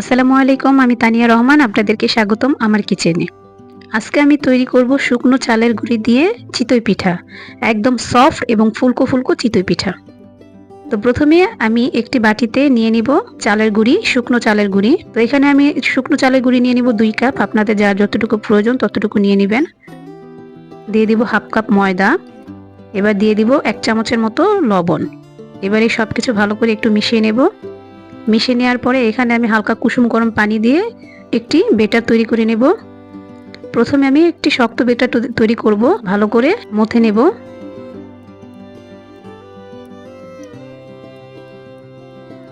আসসালামু আলাইকুম, আমি তানিয়া রহমান, আপনাদেরকে স্বাগতম আমার কিচেনে। আজকে আমি তৈরি করব শুকনো চালের গুঁড়ি দিয়ে চিতই পিঠা, একদম সফট এবং ফুলকো ফুলকো চিতই পিঠা। তো প্রথমে আমি একটি বাটিতে নিয়ে নিব চালের গুঁড়ি, শুকনো চালের গুঁড়ি। তো এখানে আমি শুকনো চালের গুঁড়ি নিয়ে নিব দুই কাপ, আপনাদের যা যতটুকু প্রয়োজন ততটুকু নিয়ে নেবেন। দিয়ে দিব হাফ কাপ ময়দা, এবার দিয়ে দিব এক চামচের মতো লবণ। এবার এই সব কিছু ভালো করে একটু মিশিয়ে নেব। মিশিয়ে নেওয়ার পরে এখানে আমি হালকা কুসুম গরম পানি দিয়ে একটি বেটার তৈরি করে নেব। প্রথমে আমি একটি শক্ত বেটার তৈরি করব, ভালো করে মথে নেব।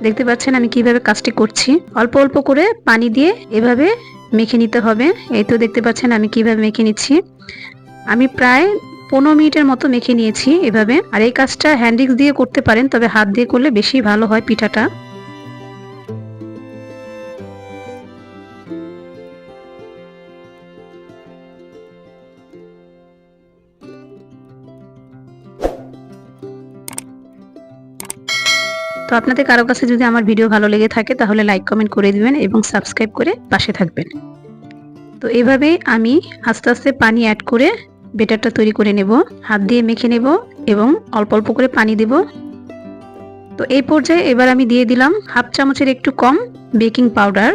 দেখতে পাচ্ছেন আমি কীভাবে কাজটি করছি। অল্প অল্প করে পানি দিয়ে এভাবে মেখে নিতে হবে। এই তো দেখতে পাচ্ছেন আমি কীভাবে মেখে নিচ্ছি। আমি প্রায় পনেরো মিনিটের মতো মেখে নিয়েছি এভাবে। আর এই কাজটা হ্যান্ডিক্স দিয়ে করতে পারেন, তবে হাত দিয়ে করলে বেশি ভালো হয় পিঠাটা। তো আপনাদের কারও কাছে যদি আমার ভিডিও ভালো লেগে থাকে, তাহলে লাইক কমেন্ট করে দিবেন এবং সাবস্ক্রাইব করে পাশে থাকবেন। তো এভাবেই আমি আস্তে আস্তে পানি অ্যাড করে বেটারটা তৈরি করে নেব, হাত দিয়ে মেখে নেব এবং অল্প অল্প করে পানি দেব। তো এই পর্যায়ে এবার আমি দিয়ে দিলাম হাফ চামচের একটু কম বেকিং পাউডার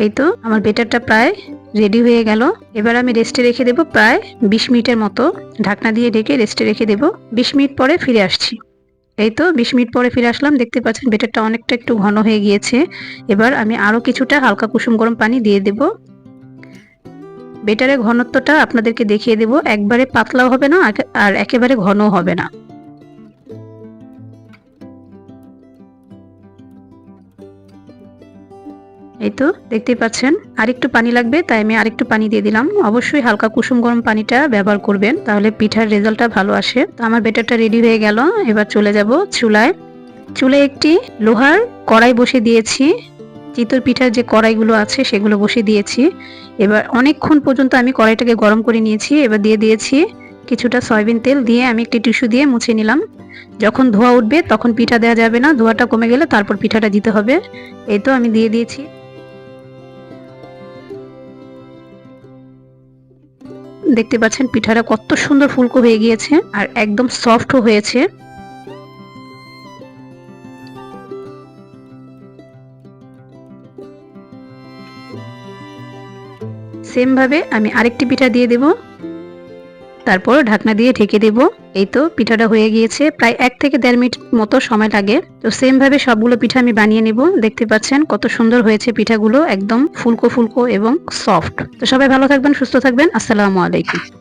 এই তো, আমার বেটারটা প্রায় রেডি হয়ে গেল। এবার আমি রেস্টে রেখে দেব প্রায় বিশ মিনিটের মতো। ঢাকনা দিয়ে ঢেকে রেস্টে রেখে দেব। বিশ মিনিট পরে ফিরে আসছি। এই তো, বিশ মিনিট পরে ফিরে আসলাম। দেখতে পাচ্ছেন বেটারটা অনেকটা একটু ঘন হয়ে গিয়েছে। এবার আমি আরও কিছুটা হালকা কুসুম গরম পানি দিয়ে দেব। বেটারের ঘনত্বটা আপনাদেরকে দেখিয়ে দেব। একবারে পাতলাও হবে না আর একেবারে ঘনও হবে না। এই তো, দেখতেই পাচ্ছেন। আরেকটু পানি লাগবে, তাই আমি আরেকটু পানি দিয়ে দিলাম। অবশ্যই হালকা কুসুম গরম পানিটা ব্যবহার করবেন, তাহলে পিঠার রেজাল্টটা ভালো আসে। তো আমার বেটারটা রেডি হয়ে গেল, এবার চলে যাব চুলায়। চুলে একটি লোহার কড়াই বসে দিয়েছি। চিতর পিঠার যে কড়াইগুলো আছে, সেগুলো বসে দিয়েছি। এবার অনেকক্ষণ পর্যন্ত আমি কড়াইটাকে গরম করে নিয়েছি, এবার দিয়ে দিয়েছি কিছুটা সয়াবিন তেল দিয়ে আমি একটি টিস্যু দিয়ে মুছে নিলাম। যখন ধোয়া উঠবে, তখন পিঠা দেওয়া যাবে না, ধোয়াটা কমে গেলে তারপর পিঠাটা দিতে হবে। এই তো আমি দিয়ে দিয়েছি দেখতে পাচ্ছেন পিঠাটা কত সুন্দর ফুলকো হয়ে গিয়েছে আর একদম সফট হয়েছে। সেম ভাবে আমি আরেকটি পিঠা দিয়ে দেব। তারপর ঢাকনা দিয়ে ঢেকে দেব। এই তো পিঠাটা হয়ে গিয়েছে। প্রায় এক থেকে দেড় মিনিট মতো সময় লাগে। তো সেম ভাবে সবগুলো পিঠা আমি বানিয়ে নেব। দেখতে পাচ্ছেন কত সুন্দর হয়েছে পিঠাগুলো। একদম ফুলকো ফুলকো এবং সফট তো সবাই ভালো থাকবেন, সুস্থ থাকবেন। আসসালামু আলাইকুম।